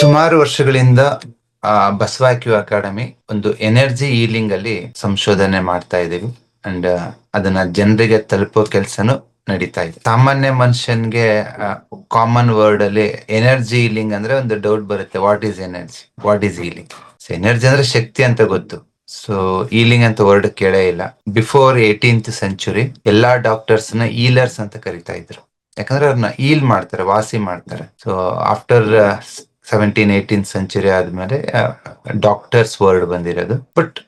ಸುಮಾರು ವರ್ಷಗಳಿಂದ ಆ, ಬಸವ ಅಕಾಡೆಮಿ ಒಂದು ಎನರ್ಜಿ ಈಲಿಂಗ್ ಅಲ್ಲಿ ಸಂಶೋಧನೆ ಮಾಡ್ತಾ ಇದೀವಿ ಅಂಡ್ ಅದನ್ನ ಜನರಿಗೆ ತಲುಪೋ ಕೆಲಸನು ನಡೀತಾ ಇದೆ. ಸಾಮಾನ್ಯ ಮನುಷ್ಯನ್ಗೆ ಕಾಮನ್ ವರ್ಡ್ ಅಲ್ಲಿ ಎನರ್ಜಿ ಈಲಿಂಗ್ ಅಂದ್ರೆ ಒಂದು ಡೌಟ್ ಬರುತ್ತೆ. What is energy what is healing energy ಅಂದ್ರೆ ಶಕ್ತಿ ಅಂತ ಗೊತ್ತು. ಸೊ ಈಲಿಂಗ್ ಅಂತ ವರ್ಡ್ ಕೇಳೇ ಇಲ್ಲ. ಬಿಫೋರ್ ಏಟೀನ್ತ್ ಸೆಂಚುರಿ ಎಲ್ಲಾ ಡಾಕ್ಟರ್ಸ್ನ ಈಲರ್ಸ್ ಅಂತ ಕರಿತಾ ಇದ್ರು. ಯಾಕಂದ್ರೆ ಅವ್ರನ್ನ ಈಲ್ ಮಾಡ್ತಾರೆ ವಾಸಿ ಮಾಡ್ತಾರೆ. So after seventeen eighteen century ಆದ್ಮೇಲೆ ಡಾಕ್ಟರ್ಸ್ ವರ್ಡ್ ಬಂದಿರೋದು. ಬಟ್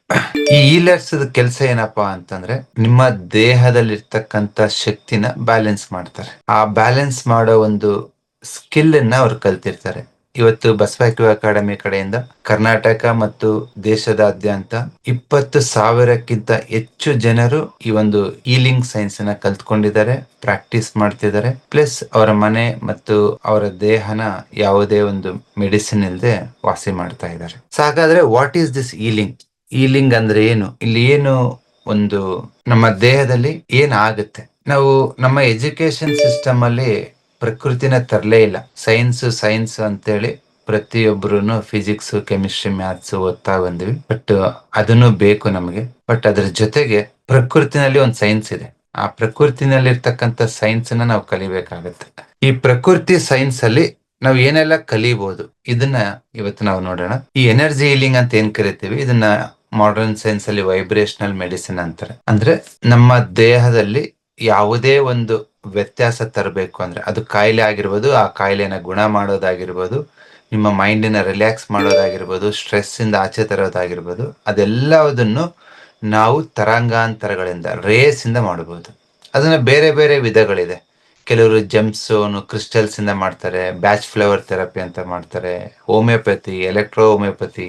ಈ ಈಲರ್ಸ್ ಕೆಲಸ ಏನಪ್ಪಾ ಅಂತಂದ್ರೆ, ನಿಮ್ಮ ದೇಹದಲ್ಲಿರ್ತಕ್ಕಂತ ಶಕ್ತಿನ ಬ್ಯಾಲೆನ್ಸ್ ಮಾಡ್ತಾರೆ. ಆ ಬ್ಯಾಲೆನ್ಸ್ ಮಾಡೋ ಒಂದು ಸ್ಕಿಲ್ ಅನ್ನ ಅವ್ರು ಕಲ್ತಿರ್ತಾರೆ. ಇವತ್ತು ಬಸವಾಕ್ಯ ಅಕಾಡೆಮಿ ಕಡೆಯಿಂದ ಕರ್ನಾಟಕ ಮತ್ತು ದೇಶದಾದ್ಯಂತ ಇಪ್ಪತ್ತು ಸಾವಿರಕ್ಕಿಂತ ಹೆಚ್ಚು ಜನರು ಈ ಒಂದು ಈಲಿಂಗ್ ಸೈನ್ಸ್ನ ಕಲ್ತ್ಕೊಂಡಿದ್ದಾರೆ ಪ್ರಾಕ್ಟೀಸ್ ಮಾಡ್ತಿದ್ದಾರೆ. ಪ್ಲಸ್ ಅವರ ಮನೆ ಮತ್ತು ಅವರ ದೇಹನ ಯಾವುದೇ ಒಂದು ಮೆಡಿಸಿನ್ ಇಲ್ಲದೆ ವಾಸಿ ಮಾಡ್ತಾ ಇದ್ದಾರೆ. ಸೊ ಹಾಗಾದ್ರೆ what is this healing healing ಅಂದ್ರೆ ಏನು? ಇಲ್ಲಿ ಏನು ಒಂದು ನಮ್ಮ ದೇಹದಲ್ಲಿ ಏನಾಗುತ್ತೆ? ನಾವು ನಮ್ಮ ಎಜುಕೇಶನ್ ಸಿಸ್ಟಮ್ ಅಲ್ಲಿ ಪ್ರಕೃತಿನ ತರಲೇ ಇಲ್ಲ. ಸೈನ್ಸ್ ಸೈನ್ಸ್ ಅಂತೇಳಿ ಪ್ರತಿಯೊಬ್ಬರು ಫಿಸಿಕ್ಸ್ ಕೆಮಿಸ್ಟ್ರಿ ಮ್ಯಾಥ್ಸ್ ಓದ್ತಾ ಬಂದ್ವಿ. ಬಟ್ ಅದನ್ನು ಬೇಕು ನಮಗೆ. ಬಟ್ ಅದ್ರ ಜೊತೆಗೆ ಪ್ರಕೃತಿನಲ್ಲಿ ಒಂದು ಸೈನ್ಸ್ ಇದೆ. ಆ ಪ್ರಕೃತಿನಲ್ಲಿ ಇರ್ತಕ್ಕಂಥ ಸೈನ್ಸ್ನ ನಾವು ಕಲಿಬೇಕಾಗತ್ತೆ. ಈ ಪ್ರಕೃತಿ ಸೈನ್ಸ್ ಅಲ್ಲಿ ನಾವು ಏನೆಲ್ಲ ಕಲಿಬಹುದು ಇದನ್ನ ಇವತ್ತು ನಾವು ನೋಡೋಣ. ಈ ಎನರ್ಜಿ ಹೀಲಿಂಗ್ ಅಂತ ಏನ್ ಕರಿತೀವಿ? ಇದನ್ನ ಮಾಡರ್ನ್ ಸೈನ್ಸ್ ಅಲ್ಲಿ ವೈಬ್ರೇಷನಲ್ ಮೆಡಿಸಿನ್ ಅಂತಾರೆ. ಅಂದ್ರೆ ನಮ್ಮ ದೇಹದಲ್ಲಿ ಯಾವುದೇ ಒಂದು ವ್ಯತ್ಯಾಸ ತರಬೇಕು ಅಂದ್ರೆ ಅದು ಕಾಯಿಲೆ ಆಗಿರ್ಬೋದು, ಆ ಕಾಯಿಲೆನ ಗುಣ ಮಾಡೋದಾಗಿರ್ಬೋದು, ನಿಮ್ಮ ಮೈಂಡಿನ ರಿಲ್ಯಾಕ್ಸ್ ಮಾಡೋದಾಗಿರ್ಬೋದು ಸ್ಟ್ರೆಸ್ ಇಂದ ಆಚೆ ತರೋದಾಗಿರ್ಬೋದು, ಅದೆಲ್ಲವುದನ್ನು ನಾವು ತರಂಗಾಂತರಗಳಿಂದ ರೇಸ್ ಇಂದ ಮಾಡಬಹುದು ಅದನ್ನ ಬೇರೆ ಬೇರೆ ವಿಧಗಳಿದೆ. ಕೆಲವರು ಜೆಮ್ಸೋನು ಕ್ರಿಸ್ಟಲ್ಸ್ ಇಂದ ಮಾಡ್ತಾರೆ, ಬ್ಯಾಚ್ ಫ್ಲವರ್ ಥೆರಪಿ ಅಂತ ಮಾಡ್ತಾರೆ, homeopathy, electro homeopathy,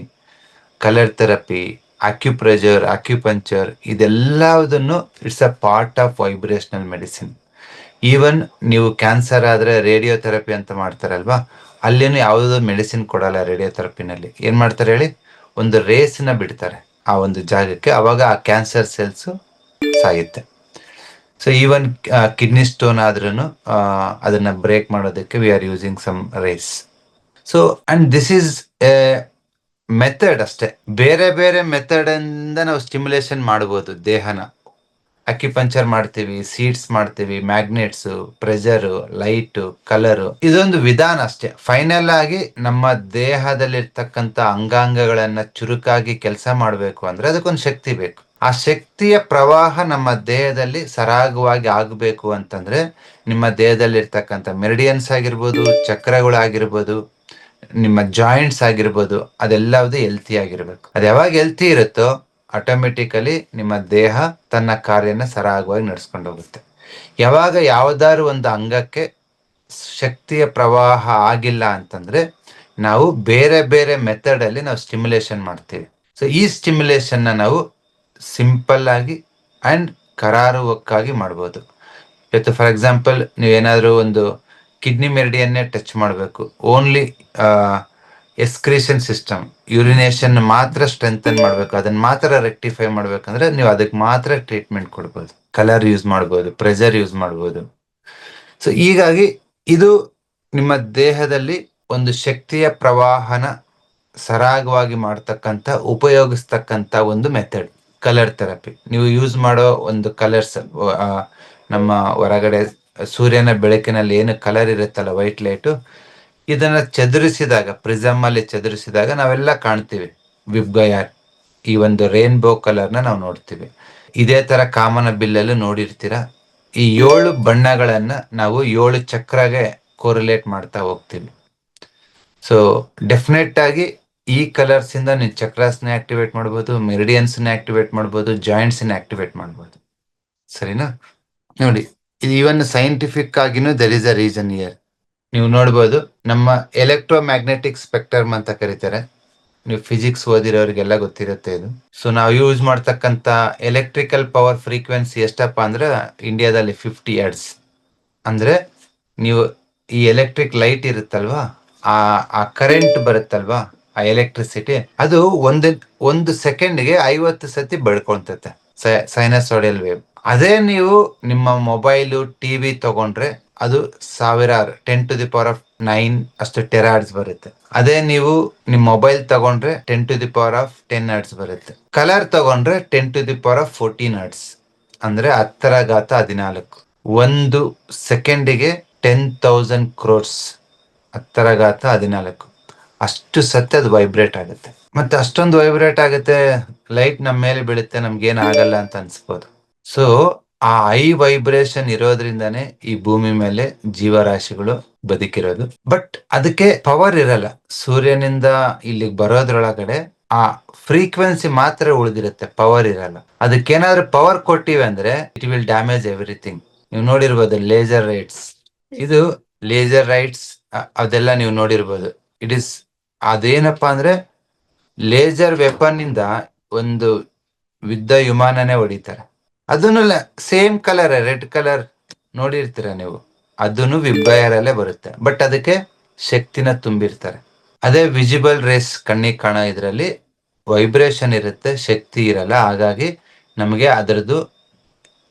colour therapy acupressure acupuncture ಇದೆಲ್ಲದನ್ನು it's a part of vibrational medicine. Even ನೀವು ಕ್ಯಾನ್ಸರ್ ಆದ್ರೆ ರೇಡಿಯೋಥೆರಪಿ ಅಂತ ಮಾಡ್ತಾರಲ್ವಾ? ಅಲ್ಲೇನು ಯಾವುದೋ ಮೆಡಿಸಿನ್ ಕೊಡಲ್ಲ ರೇಡಿಯೋಥೆರಪಿನಲ್ಲಿ ಏನು ಮಾಡ್ತಾರೆ ಹೇಳಿ? ಒಂದು ರೇಸನ್ನ ಬಿಡ್ತಾರೆ ಆ ಒಂದು ಜಾಗಕ್ಕೆ. ಅವಾಗ ಆ ಕ್ಯಾನ್ಸರ್ ಸೆಲ್ಸ್ ಸಾಯುತ್ತೆ. ಸೊ ಈವನ್ ಕಿಡ್ನಿ ಸ್ಟೋನ್ ಆದ್ರೂ ಅದನ್ನ ಬ್ರೇಕ್ ಮಾಡೋದಕ್ಕೆ we are using some rays so and this is a method ಅಷ್ಟೇ. ಬೇರೆ ಬೇರೆ ಮೆಥಡ್ ಇಂದ ನಾವು ಸ್ಟಿಮ್ಯುಲೇಷನ್ ಮಾಡ್ಬೋದು ದೇಹನ. ಅಕ್ಯುಪಂಚರ್ ಮಾಡ್ತೀವಿ ಸೀಡ್ಸ್ ಮಾಡ್ತೀವಿ ಮ್ಯಾಗ್ನೆಟ್ಸ್ ಪ್ರೆಷರ್ ಲೈಟ್ ಕಲರ್ ಇದೊಂದು ವಿಧಾನ ಅಷ್ಟೇ. ಫೈನಲ್ ಆಗಿ ನಮ್ಮ ದೇಹದಲ್ಲಿರ್ತಕ್ಕಂಥ ಅಂಗಾಂಗಗಳನ್ನ ಚುರುಕಾಗಿ ಕೆಲಸ ಮಾಡಬೇಕು ಅಂದ್ರೆ ಅದಕ್ಕೊಂದು ಶಕ್ತಿ ಬೇಕು. ಆ ಶಕ್ತಿಯ ಪ್ರವಾಹ ನಮ್ಮ ದೇಹದಲ್ಲಿ ಸರಾಗವಾಗಿ ಆಗಬೇಕು ಅಂತಂದ್ರೆ ನಿಮ್ಮ ದೇಹದಲ್ಲಿರ್ತಕ್ಕಂಥ ಮೆರಿಡಿಯನ್ಸ್ ಆಗಿರ್ಬೋದು, ಚಕ್ರಗಳಾಗಿರ್ಬೋದು, ನಿಮ್ಮ ಜಾಯಿಂಟ್ಸ್ ಆಗಿರ್ಬೋದು, ಅದೆಲ್ಲವೂ ಹೆಲ್ತಿ ಆಗಿರ್ಬೇಕು. ಅದು ಯಾವಾಗ ಹೆಲ್ತಿ ಇರುತ್ತೋ ಆಟೋಮೆಟಿಕಲಿ ನಿಮ್ಮ ದೇಹ ತನ್ನ ಕಾರ್ಯನ ಸರಾಗವಾಗಿ ನಡೆಸ್ಕೊಂಡು ಹೋಗುತ್ತೆ ಯಾವಾಗ ಯಾವ್ದಾದ್ರು ಒಂದು ಅಂಗಕ್ಕೆ ಶಕ್ತಿಯ ಪ್ರವಾಹ ಆಗಿಲ್ಲ ಅಂತಂದ್ರೆ ನಾವು ಬೇರೆ ಬೇರೆ ಮೆಥಡ್ ಅಲ್ಲಿ ನಾವು ಸ್ಟಿಮ್ಯುಲೇಷನ್ ಮಾಡ್ತೀವಿ. ಸೊ ಈ ಸ್ಟಿಮ್ಯುಲೇಷನ್ನ ನಾವು ಸಿಂಪಲ್ ಆಗಿ ಅಂಡ್ ಕರಾರುವಕ್ಕಾಗಿ ಮಾಡ್ಬೋದು. ಇವತ್ತು ಫಾರ್ ಎಕ್ಸಾಂಪಲ್ ಏನಾದರೂ ಒಂದು ಕಿಡ್ನಿ ಮೆರಡಿಯನ್ನೇ ಟಚ್ ಮಾಡಬೇಕು. Only excretion system. ಯೂರಿನೇಷನ್ ಮಾತ್ರ ಸ್ಟ್ರೆಂಥನ್ ಮಾಡಬೇಕು. ಅದನ್ನ ಮಾತ್ರ ರೆಕ್ಟಿಫೈ ಮಾಡ್ಬೇಕಂದ್ರೆ ನೀವು ಅದಕ್ಕೆ ಮಾತ್ರ ಟ್ರೀಟ್ಮೆಂಟ್ ಕೊಡ್ಬೋದು. ಕಲರ್ ಯೂಸ್ ಮಾಡ್ಬೋದು ಪ್ರೆಷರ್ ಯೂಸ್ ಮಾಡ್ಬೋದು. ಸೊ ಹೀಗಾಗಿ ಇದು ನಿಮ್ಮ ದೇಹದಲ್ಲಿ ಒಂದು ಶಕ್ತಿಯ ಪ್ರವಾಹನ ಸರಾಗವಾಗಿ ಮಾಡ್ತಕ್ಕಂಥ, ಉಪಯೋಗಿಸ್ತಕ್ಕಂಥ ಒಂದು ಮೆಥಡ್ ಕಲರ್ ಥೆರಪಿ ನೀವು ಯೂಸ್ ಮಾಡೋ ಒಂದು ಕಲರ್ಸ್ ನಮ್ಮ ಹೊರಗಡೆ ಸೂರ್ಯನ ಬೆಳಕಿನಲ್ಲಿ ಏನು ಕಲರ್ ಇರುತ್ತಲ್ಲ ವೈಟ್ ಲೈಟು ಇದನ್ನ ಚದುರಿಸಿದಾಗ, ಪ್ರಿಸಮ್ ಅಲ್ಲಿ ಚದುರಿಸಿದಾಗ ನಾವೆಲ್ಲ ಕಾಣ್ತೀವಿ. ವಿಬ್ಗಯಾರ್ ಈ ಒಂದು ರೇನ್ಬೋ ಕಲರ್ನ ನಾವು ನೋಡ್ತೀವಿ. ಇದೇ ತರ ಕಾಮನ ಬಿಲ್ಲಲ್ಲೂ ನೋಡಿರ್ತೀರ? ಈ ಏಳು ಬಣ್ಣಗಳನ್ನ ನಾವು ಏಳು ಚಕ್ರಗೆ ಕೋರಿಲೇಟ್ ಮಾಡ್ತಾ ಹೋಗ್ತೀವಿ. ಸೊ ಡೆಫಿನೆಟ್ ಆಗಿ ಈ ಕಲರ್ಸ್ ಇಂದ ನೀವು ಚಕ್ರಾಸ್ನ ಆಕ್ಟಿವೇಟ್ ಮಾಡ್ಬೋದು ಮೆರಿಡಿಯನ್ಸ್ ಆಕ್ಟಿವೇಟ್ ಮಾಡ್ಬೋದು ಜಾಯಿಂಟ್ಸ್ ಆಕ್ಟಿವೇಟ್ ಮಾಡ್ಬೋದು. ಸರಿನಾ? ನೋಡಿ ಇದು ಇವನ್ ಸೈಂಟಿಫಿಕ್ ಆಗಿನೂ there is a reason here ನೀವು ನೋಡ್ಬೋದು, ನಮ್ಮ ಎಲೆಕ್ಟ್ರೋ ಮ್ಯಾಗ್ನೆಟಿಕ್ ಸ್ಪೆಕ್ಟ್ರಮ್ ಅಂತ ಕರೀತಾರೆ. ನೀವು ಫಿಸಿಕ್ಸ್ ಓದಿರೋರಿಗೆಲ್ಲ ಗೊತ್ತಿರುತ್ತೆ ಇದು. ಸೊ ನಾವು ಯೂಸ್ ಮಾಡ್ತಕ್ಕಂತ ಎಲೆಕ್ಟ್ರಿಕಲ್ ಪವರ್ ಫ್ರೀಕ್ವೆನ್ಸಿ ಎಷ್ಟಪ್ಪ ಅಂದ್ರೆ ಇಂಡಿಯಾದಲ್ಲಿ ಫಿಫ್ಟಿ ಎಡ್ಸ್ ಅಂದ್ರೆ ನೀವು ಈ ಎಲೆಕ್ಟ್ರಿಕ್ ಲೈಟ್ ಇರುತ್ತಲ್ವಾ, ಆ ಆ ಕರೆಂಟ್ ಬರುತ್ತಲ್ವಾ, ಆ ಎಲೆಕ್ಟ್ರಿಸಿಟಿ ಅದು ಒಂದು ಒಂದು ಸೆಕೆಂಡ್ಗೆ ಐವತ್ತು ಸತಿ ಸೈನಸ್ ಸೈನಸಾಡಿಯಲ್ ವೇವ್ ಅದೇ ನೀವು ನಿಮ್ಮ ಮೊಬೈಲು ಟಿವಿ ತಗೊಂಡ್ರೆ ಅದು ಸಾವಿರಾರು ten to the power of nine ಅಷ್ಟು ಟೆರಾಡ್ಸ್ ಬರುತ್ತೆ. ಅದೇ ನೀವು ನಿಮ್ ಮೊಬೈಲ್ ತಗೊಂಡ್ರೆ ten to the power of ten hertz ಬರುತ್ತೆ. ಕಲರ್ ತಗೊಂಡ್ರೆ ten to the power of fourteen hertz ಅಂದ್ರೆ ಹತ್ತರ ಘಾತ ಹದಿನಾಲ್ಕು. ಒಂದು ಸೆಕೆಂಡಿಗೆ ಟೆನ್ ತೌಸಂಡ್ ಕ್ರೋರ್ಸ್ ಹತ್ತರ ಘಾತ ಹದಿನಾಲ್ಕು. ಅಷ್ಟು ಸತ್ಯ ಅದು ವೈಬ್ರೇಟ್ ಆಗುತ್ತೆ. ಮತ್ತೆ ಅಷ್ಟೊಂದು ವೈಬ್ರೇಟ್ ಆಗುತ್ತೆ ಲೈಟ್ ನಮ್ಮ ಮೇಲೆ ಬೀಳುತ್ತೆ, ನಮ್ಗೇನು ಆಗಲ್ಲ ಅಂತ ಅನ್ಸ್ಬೋದು. ಸೊ ಆ ಐ ವೈಬ್ರೇಷನ್ ಇರೋದ್ರಿಂದಾನೇ ಈ ಭೂಮಿ ಮೇಲೆ ಜೀವರಾಶಿಗಳು ಬದುಕಿರೋದು. ಬಟ್ ಅದಕ್ಕೆ ಪವರ್ ಇರಲ್ಲ. ಸೂರ್ಯನಿಂದ ಇಲ್ಲಿಗೆ ಬರೋದ್ರೊಳಗಡೆ ಆ ಫ್ರೀಕ್ವೆನ್ಸಿ ಮಾತ್ರ ಉಳಿದಿರುತ್ತೆ. ಪವರ್ ಇರಲ್ಲ. ಅದಕ್ಕೇನಾದ್ರೂ ಪವರ್ ಕೊಟ್ಟಿವೆ ಅಂದ್ರೆ ಇಟ್ ವಿಲ್ ಡ್ಯಾಮೇಜ್ ಎವ್ರಿಥಿಂಗ್ ನೀವು ನೋಡಿರ್ಬೋದು ಲೇಸರ್ ರೈಟ್ಸ್ ಇದು ಲೇಸರ್ ರೈಟ್ಸ್ ಅದೆಲ್ಲ ನೀವು ನೋಡಿರ್ಬೋದು. ಇಟ್ ಇಸ್ ಅದೇನಪ್ಪಾ ಅಂದ್ರೆ ಲೇಸರ್ ವೆಪನ್ ಇಂದ ಒಂದು ಯುದ್ಧ ವಿಮಾನನೇ ಹೊಡಿತಾರೆ. ಅದನ್ನು ಸೇಮ್ ಕಲರ್ ರೆಡ್ ಕಲರ್ ನೋಡಿರ್ತೀರ ನೀವು. ಅದನ್ನು ವಿಬ್ಬಯರಲ್ಲೇ ಬರುತ್ತೆ. ಬಟ್ ಅದಕ್ಕೆ ಶಕ್ತಿನ ತುಂಬಿರ್ತಾರೆ. ಅದೇ ವಿಜಿಬಲ್ ರೇಸ್ ಕಣ್ಣಿಗೆ ಕಾಣೋ ಇದರಲ್ಲಿ ವೈಬ್ರೇಷನ್ ಇರುತ್ತೆ, ಶಕ್ತಿ ಇರಲ್ಲ. ಹಾಗಾಗಿ ನಮಗೆ ಅದರದ್ದು,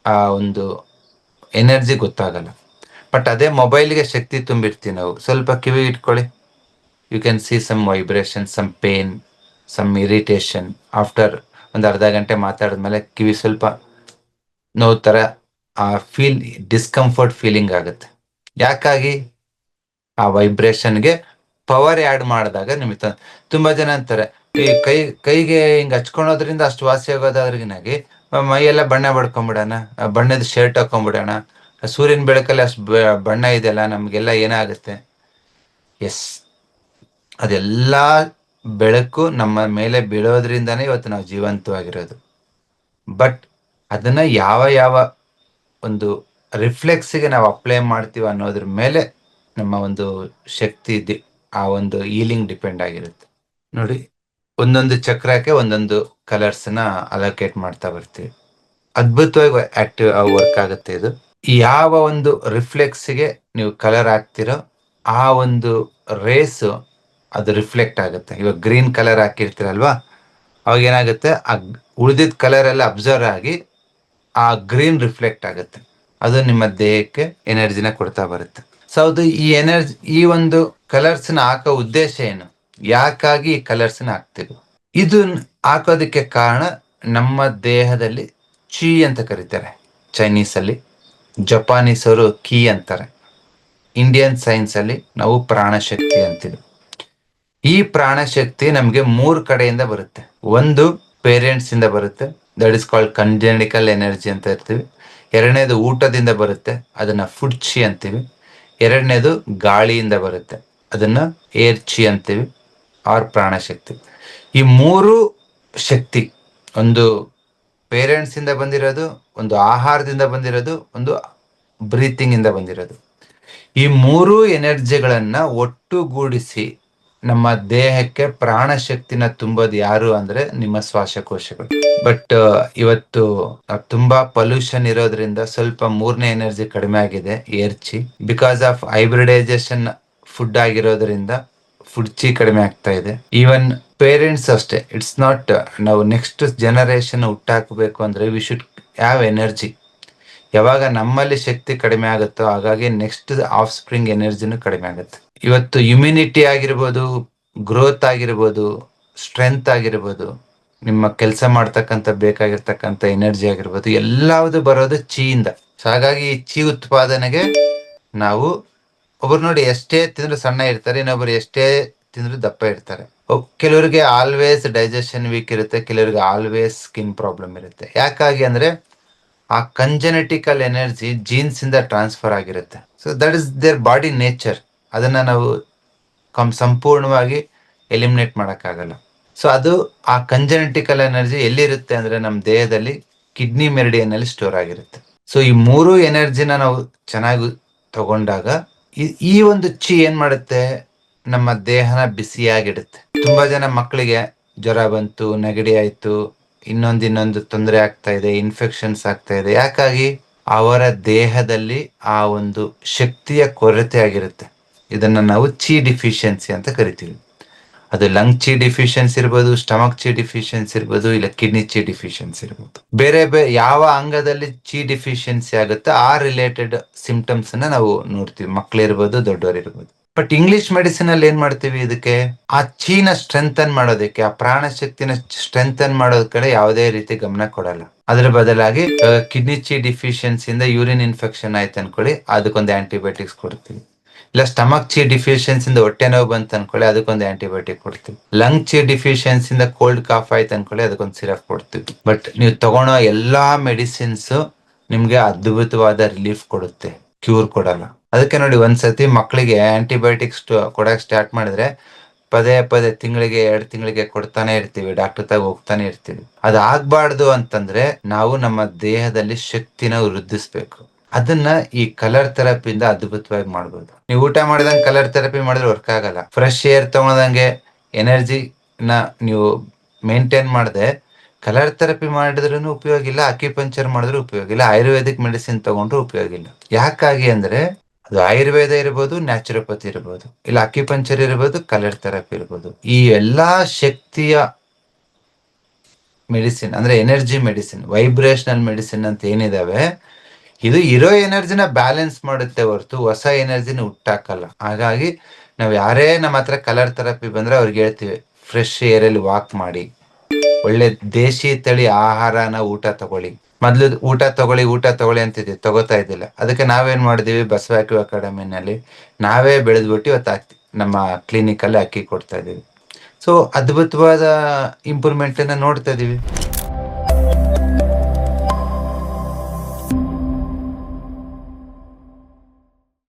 ಆ ಒಂದು ಎನರ್ಜಿ ಗೊತ್ತಾಗಲ್ಲ. ಬಟ್ ಅದೇ ಮೊಬೈಲ್ಗೆ ಶಕ್ತಿ ತುಂಬಿರ್ತೀವಿ ನಾವು. ಸ್ವಲ್ಪ ಕಿವಿ ಇಟ್ಕೊಳ್ಳಿ. You can see some vibration some pain some irritation after ಒಂದು ಅರ್ಧ ಗಂಟೆ ಮಾತಾಡಿದ್ಮೇಲೆ ಕಿವಿ ಸ್ವಲ್ಪ ನೋವು ಥರ ಆ ಫೀಲ್ ಡಿಸ್ಕಂಫರ್ಟ್ ಫೀಲಿಂಗ್ ಆಗುತ್ತೆ. ಯಾಕಾಗಿ? ಆ ವೈಬ್ರೇಷನ್ಗೆ ಪವರ್ ಆ್ಯಡ್ ಮಾಡಿದಾಗ ನಿಮಗೆ ತುಂಬಾ ಜನ ಅಂತಾರೆ, ಈ ಕೈ, ಕೈಗೆ ಹಿಂಗ್ ಹಚ್ಕೊಳೋದ್ರಿಂದ ಅಷ್ಟು ವಾಸಿ ಆಗೋದಾದ್ರಿಗಿನಾಗಿ ಮೈಯೆಲ್ಲ ಬಣ್ಣ ಬಡ್ಕೊಂಬಿಡೋಣ, ಆ ಬಣ್ಣದ ಶರ್ಟ್ ಹಾಕೊಂಡ್ಬಿಡೋಣ ಸೂರ್ಯನ ಬೆಳಕಲ್ಲಿ ಅಷ್ಟು ಬಣ್ಣ ಇದೆಯಲ್ಲ, ನಮಗೆಲ್ಲ ಏನಾಗುತ್ತೆ? ಎಸ್ ಅದೆಲ್ಲ ಬೆಳಕು ನಮ್ಮ ಮೇಲೆ ಬೀಳೋದ್ರಿಂದಾನೇ ಇವತ್ತು ನಾವು ಜೀವಂತವಾಗಿರೋದು. ಬಟ್ ಅದನ್ನ ಯಾವ ಯಾವ ಒಂದು ರಿಫ್ಲೆಕ್ಸ್ಗೆ ನಾವು ಅಪ್ಲೈ ಮಾಡ್ತೀವಿ ಅನ್ನೋದ್ರ ಮೇಲೆ ನಮ್ಮ ಒಂದು ಶಕ್ತಿ ಆ ಒಂದು ಈಲಿಂಗ್ ಡಿಪೆಂಡ್ ಆಗಿರುತ್ತೆ. ನೋಡಿ, ಒಂದೊಂದು ಚಕ್ರಕ್ಕೆ ಒಂದೊಂದು ಕಲರ್ಸ್ನ ಅಲೋಕೇಟ್ ಮಾಡ್ತಾ ಬರ್ತೀವಿ. ಅದ್ಭುತವಾಗಿ ಆಕ್ಟಿವ್ ವರ್ಕ್ ಆಗುತ್ತೆ ಇದು. ಯಾವ ಒಂದು ರಿಫ್ಲೆಕ್ಸ್ಗೆ ನೀವು ಕಲರ್ ಹಾಕ್ತಿರೋ ಆ ಒಂದು ರೇಸು ಅದು ರಿಫ್ಲೆಕ್ಟ್ ಆಗುತ್ತೆ. ಇವಾಗ ಗ್ರೀನ್ ಕಲರ್ ಹಾಕಿರ್ತೀರಲ್ವಾ? ಅವಾಗ ಏನಾಗುತ್ತೆ? ಆ ಉಳಿದಿದ್ದ ಕಲರ್ ಎಲ್ಲ ಅಬ್ಸರ್ವ್ ಆಗಿ ಆ ಗ್ರೀನ್ ರಿಫ್ಲೆಕ್ಟ್ ಆಗುತ್ತೆ. ಅದು ನಿಮ್ಮ ದೇಹಕ್ಕೆ ಎನರ್ಜಿನ ಕೊಡ್ತಾ ಬರುತ್ತೆ. ಸೊ ಅದು ಈ ಎನರ್ಜಿ, ಈ ಒಂದು ಕಲರ್ಸ್ನ ಹಾಕೋ ಉದ್ದೇಶ ಏನು? ಯಾಕಾಗಿ ಈ ಕಲರ್ಸ್ನ ಹಾಕ್ತೀವಿ? ಇದು ಹಾಕೋದಕ್ಕೆ ಕಾರಣ ನಮ್ಮ ದೇಹದಲ್ಲಿ ಚೀ ಅಂತ ಕರೀತಾರೆ. ಚೈನೀಸ್ ಅಲ್ಲಿ ಜಪಾನೀಸ್ ಅವರು ಕೀ ಅಂತಾರೆ. ಇಂಡಿಯನ್ ಸೈನ್ಸ್ ಅಲ್ಲಿ ನಾವು ಪ್ರಾಣಶಕ್ತಿ ಅಂತೀವಿ. ಈ ಪ್ರಾಣಶಕ್ತಿ ನಮಗೆ ಮೂರು ಕಡೆಯಿಂದ ಬರುತ್ತೆ. ಒಂದು ಪೇರೆಂಟ್ಸ್ ಇಂದ ಬರುತ್ತೆ. That is called congenital energy ಅಂತ ಇರ್ತೀವಿ. ಎರಡನೇದು ಊಟದಿಂದ ಬರುತ್ತೆ, ಅದನ್ನ ಫುಡ್ ಚಿ ಅಂತೀವಿ. ಎರಡನೇದು ಗಾಳಿಯಿಂದ ಬರುತ್ತೆ, ಅದನ್ನ ಏರ್ ಚಿ ಅಂತೀವಿ ಆರ್ ಪ್ರಾಣಶಕ್ತಿ. ಈ ಮೂರು ಶಕ್ತಿ, ಒಂದು ಪೇರೆಂಟ್ಸ್ ಇಂದ ಬಂದಿರೋದು, ಒಂದು ಆಹಾರದಿಂದ ಬಂದಿರೋದು, ಒಂದು ಬ್ರೀತಿಂಗ್ ಇಂದ ಬಂದಿರೋದು. ಈ ಮೂರು ಎನರ್ಜಿಗಳನ್ನ ಒಟ್ಟುಗೂಡಿಸಿ ನಮ್ಮ ದೇಹಕ್ಕೆ ಪ್ರಾಣ ಶಕ್ತಿನ ತುಂಬೋದು ಯಾರು ಅಂದ್ರೆ ನಿಮ್ಮ ಶ್ವಾಸಕೋಶಗಳು. ಬಟ್ ಇವತ್ತು ಆ, ತುಂಬಾ ಪೊಲ್ಯೂಷನ್ ಇರೋದ್ರಿಂದ ಸ್ವಲ್ಪ ಮೂರನೇ ಎನರ್ಜಿ ಕಡಿಮೆ ಆಗಿದೆ ಏರ್ಚಿ. ಬಿಕಾಸ್ ಆಫ್ ಹೈಬ್ರಿಡೈಸೇಷನ್ ಫುಡ್ ಆಗಿರೋದ್ರಿಂದ ಫುಡ್ ಚಿ ಕಡಿಮೆ ಆಗ್ತಾ ಇದೆ. ಈವನ್ ಪೇರೆಂಟ್ಸ್ ಅಷ್ಟೇ ಇಟ್ಸ್ ನಾಟ್ ನಾವು ನೆಕ್ಸ್ಟ್ ಜನರೇಷನ್ ಹುಟ್ಟಾಕಬೇಕು ಅಂದ್ರೆ ವಿ ಶುಡ್ ಹ್ಯಾವ್ ಎನರ್ಜಿ ಯಾವಾಗ ನಮ್ಮಲ್ಲಿ ಶಕ್ತಿ ಕಡಿಮೆ ಆಗುತ್ತೋ ಹಾಗಾಗಿ ನೆಕ್ಸ್ಟ್ ಆಫ್ ಸ್ಪ್ರಿಂಗ್ ಎನರ್ಜಿನೂ ಕಡಿಮೆ ಆಗುತ್ತೆ. ಇವತ್ತು ಇಮ್ಯುನಿಟಿ ಆಗಿರ್ಬೋದು ಗ್ರೋತ್ ಆಗಿರ್ಬೋದು ಸ್ಟ್ರೆಂತ್ ಆಗಿರ್ಬೋದು, ನಿಮ್ಮ ಕೆಲಸ ಮಾಡ್ತಕ್ಕಂಥ, ಬೇಕಾಗಿರ್ತಕ್ಕಂಥ ಎನರ್ಜಿ ಆಗಿರ್ಬೋದು, ಎಲ್ಲವುದು ಬರೋದು ಚೀಯಿಂದ. ಸೊ ಹಾಗಾಗಿ ಈ ಚೀ ಉತ್ಪಾದನೆಗೆ ನಾವು ಒಬ್ರು ನೋಡಿ ಎಷ್ಟೇ ತಿಂದ್ರು ಸಣ್ಣ ಇರ್ತಾರೆ, ಇನ್ನೊಬ್ರು ಎಷ್ಟೇ ತಿಂದ್ರು ದಪ್ಪ ಇರ್ತಾರೆ. ಕೆಲವರಿಗೆ ಆಲ್ವೇಸ್ ಡೈಜೆಷನ್ ವೀಕ್ ಇರುತ್ತೆ, ಕೆಲವರಿಗೆ ಆಲ್ವೇಸ್ ಸ್ಕಿನ್ ಪ್ರಾಬ್ಲಮ್ ಇರುತ್ತೆ. ಯಾಕಾಗಿ ಅಂದ್ರೆ, ಆ ಕಂಜೆನೆಟಿಕಲ್ ಎನರ್ಜಿ ಜೀನ್ಸ್ ಇಂದ ಟ್ರಾನ್ಸ್ಫರ್ ಆಗಿರುತ್ತೆ. So that is their body nature ಅದನ್ನ ನಾವು ಕಂ, ಸಂಪೂರ್ಣವಾಗಿ ಎಲಿಮಿನೇಟ್ ಮಾಡೋಕ್ಕಾಗಲ್ಲ. ಸೊ ಅದು ಆ ಕಂಜೆನೆಟಿಕಲ್ ಎನರ್ಜಿ ಎಲ್ಲಿರುತ್ತೆ ಅಂದ್ರೆ ನಮ್ಮ ದೇಹದಲ್ಲಿ ಕಿಡ್ನಿ ಮೆರಿಡಿಯನ್ ಅಲ್ಲಿ ಸ್ಟೋರ್ ಆಗಿರುತ್ತೆ. ಸೊ ಈ ಮೂರು ಎನರ್ಜಿನ ನಾವು ಚೆನ್ನಾಗಿ ತಗೊಂಡಾಗ ಈ ಒಂದು ಚಿ ಏನ್ ಮಾಡುತ್ತೆ? ನಮ್ಮ ದೇಹನ ಬಿಸಿಯಾಗಿಡುತ್ತೆ. ತುಂಬಾ ಜನ ಮಕ್ಕಳಿಗೆ ಜ್ವರ ಬಂತು, ನೆಗಡಿ ಆಯ್ತು, ಇನ್ನೊಂದು ಇನ್ನೊಂದು ತೊಂದರೆ ಆಗ್ತಾ ಇದೆ ಇನ್ಫೆಕ್ಷನ್ಸ್ ಆಗ್ತಾ ಇದೆ. ಯಾಕಾಗಿ? ಅವರ ದೇಹದಲ್ಲಿ ಆ ಒಂದು ಶಕ್ತಿಯ ಕೊರತೆ ಆಗಿರುತ್ತೆ. ಇದನ್ನ ನಾವು ಚಿ ಡಿಫಿಷಿಯನ್ಸಿ ಅಂತ ಕರಿತೀವಿ. ಅದು ಲಂಗ್ ಚಿ ಡಿಫಿಷಿಯನ್ಸಿ ಇರ್ಬೋದು, ಸ್ಟಮಕ್ ಚಿ ಡಿಫಿಷಿಯನ್ಸಿ ಇರ್ಬೋದು, ಇಲ್ಲ ಕಿಡ್ನಿ ಚಿ ಡಿಫಿಷಿಯನ್ಸಿ ಇರ್ಬೋದು. ಬೇರೆ ಬೇರೆ ಯಾವ ಅಂಗದಲ್ಲಿ ಚಿ ಡಿಫಿಷಿಯನ್ಸಿ ಆಗುತ್ತೋ ಆ ರಿಲೇಟೆಡ್ ಸಿಂಪ್ಟಮ್ಸ್ ಅನ್ನ ನಾವು ನೋಡ್ತೀವಿ. ಮಕ್ಕಳಿರ್ಬೋದು ದೊಡ್ಡವರು ಇರ್ಬೋದು. ಬಟ್ ಇಂಗ್ಲಿಷ್ ಮೆಡಿಸಿನ್ ಅಲ್ಲಿ ಏನ್ ಮಾಡ್ತೀವಿ ಇದಕ್ಕೆ? ಆ ಚೀನ ಸ್ಟ್ರೆಂಥನ್ ಮಾಡೋದಕ್ಕೆ, ಆ ಪ್ರಾಣ ಶಕ್ತಿನ ಸ್ಟ್ರೆಂಥನ್ ಮಾಡೋದ್ ಕಡೆ ಯಾವುದೇ ರೀತಿ ಗಮನ ಕೊಡಲ್ಲ. ಅದ್ರ ಬದಲಾಗಿ ಕಿಡ್ನಿ ಚಿ ಡಿಫಿಷಿಯನ್ಸಿ ಇಂದ ಯೂರಿನ್ ಇನ್ಫೆಕ್ಷನ್ ಆಯ್ತು ಅನ್ಕೊಳ್ಳಿ ಅದಕ್ಕೊಂದು ಆಂಟಿಬಯೋಟಿಕ್ಸ್ ಕೊಡ್ತೀವಿ. ಇಲ್ಲ ಸ್ಟಮಕ್ ಚಿ ಡಿಫಿಷಿಯನ್ಸಿ ಇಂದ ಹೊಟ್ಟೆ ನೋವು ಬಂತು ಅನ್ಕೊಳ್ಳಿ, ಅದಕ್ಕೊಂದು ಆಂಟಿಬಯೋಟಿಕ್ ಕೊಡ್ತೀವಿ. ಲಂಗ್ ಚಿ ಡಿಫಿಷಿಯನ್ಸಿ ಇಂದ ಕೋಲ್ಡ್ ಕಾಫ್ ಆಯ್ತು ಅನ್ಕೊಳ್ಳಿ, ಅದಕ್ಕೊಂದು ಸಿರಪ್ ಕೊಡ್ತೀವಿ. ಬಟ್ ನೀವು ತಗೊಳೋ ಎಲ್ಲಾ ಮೆಡಿಸಿನ್ಸ್ ನಿಮ್ಗೆ ಅದ್ಭುತವಾದ ರಿಲೀಫ್ ಕೊಡುತ್ತೆ ಕ್ಯೂರ್ ಕೊಡಲ್ಲ. ಅದಕ್ಕೆ ನೋಡಿ, ಒಂದ್ಸತಿ ಮಕ್ಕಳಿಗೆ ಆಂಟಿಬಯೋಟಿಕ್ಸ್ ಕೊಡಕ್ ಸ್ಟಾರ್ಟ್ ಮಾಡಿದ್ರೆ ಪದೇ ಪದೇ ತಿಂಗಳಿಗೆ, ಎರಡ್ ತಿಂಗಳಿಗೆ ಕೊಡ್ತಾನೆ ಇರ್ತೀವಿ ಡಾಕ್ಟರ್ ತಾಗ ಹೋಗ್ತಾನೆ ಇರ್ತೀವಿ. ಅದಾಗ್ಬಾರ್ದು ಅಂತಂದ್ರೆ ನಾವು ನಮ್ಮ ದೇಹದಲ್ಲಿ ಶಕ್ತಿನ ವೃದ್ಧಿಸ್ಬೇಕು. ಅದನ್ನ ಈ ಕಲರ್ ಥೆರಪಿಯಿಂದ ಅದ್ಭುತವಾಗಿ ಮಾಡ್ಬೋದು. ನೀವು ಊಟ ಮಾಡಿದಂಗೆ ಕಲರ್ ಥೆರಪಿ ಮಾಡಿದ್ರೆ ವರ್ಕ್ ಆಗಲ್ಲ. ಫ್ರೆಶ್ ಏರ್ ತಗೊಳದಂಗೆ ಎನರ್ಜಿ ನ ನೀವು ಮೇಂಟೈನ್ ಮಾಡದೆ ಕಲರ್ ಥೆರಪಿ ಮಾಡಿದ್ರೂ ಉಪಯೋಗ ಇಲ್ಲ ಅಕ್ಯುಪಂಚರ್ ಮಾಡಿದ್ರೂ ಉಪಯೋಗ ಇಲ್ಲ ಆಯುರ್ವೇದಿಕ್ ಮೆಡಿಸಿನ್ ತಗೊಂಡ್ರೂ ಉಪಯೋಗ ಇಲ್ಲ. ಯಾಕಾಗಿ ಅಂದ್ರೆ, ಅದು ಆಯುರ್ವೇದ ಇರ್ಬೋದು ನ್ಯಾಚುರೋಪತಿ ಇರ್ಬೋದು, ಇಲ್ಲ ಅಕ್ಯುಪಂಚರ್ ಇರ್ಬೋದು ಕಲರ್ ಥೆರಪಿ ಇರ್ಬೋದು. ಈ ಎಲ್ಲಾ ಶಕ್ತಿಯ ಮೆಡಿಸಿನ್ ಅಂದ್ರೆ ಎನರ್ಜಿ ಮೆಡಿಸಿನ್ ವೈಬ್ರೇಷನಲ್ ಮೆಡಿಸಿನ್ ಅಂತ ಏನಿದಾವೆ ಇದು ಇರೋ ಎನರ್ಜಿನ ಬ್ಯಾಲೆನ್ಸ್ ಮಾಡುತ್ತೆ ಹೊರತು ಹೊಸ ಎನರ್ಜಿನ ಹುಟ್ಟಾಕಲ್ಲ. ಹಾಗಾಗಿ ನಾವ್ ಯಾರೇ ನಮ್ಮ ಹತ್ರ ಕಲರ್ ಥೆರಪಿ ಬಂದ್ರೆ ಅವ್ರಿಗೆ ಹೇಳ್ತೀವಿ, ಫ್ರೆಶ್ ಏರಲ್ಲಿ ವಾಕ್ ಮಾಡಿ. ಒಳ್ಳೆ ದೇಶಿ ತಳಿ ಆಹಾರನ ಊಟ ತಗೊಳ್ಳಿ. ಮೊದ್ಲು ಊಟ ತಗೊಳ್ಳಿ ಊಟ ತಗೊಳ್ಳಿ ಅಂತಿದ್ವಿ, ತಗೋತಾ ಇದ್ದಿಲ್ಲ. ಅದಕ್ಕೆ ನಾವೇನ್ ಮಾಡಿದೀವಿ ಬಸವಾಕ್ಯೂ ಅಕಾಡೆಮಿನಲ್ಲಿ ನಾವೇ ಬೆಳೆದ್ಬಿಟ್ಟು ಇವತ್ತು ನಮ್ಮ ಕ್ಲಿನಿಕ್ ಅಲ್ಲಿ ಅಕ್ಕಿ ಕೊಡ್ತಾ ಇದೀವಿ ಸೊ ಅದ್ಭುತವಾದ ಇಂಪ್ರೂವ್ಮೆಂಟ್ ಅನ್ನ ನೋಡ್ತಾ ಇದೀವಿ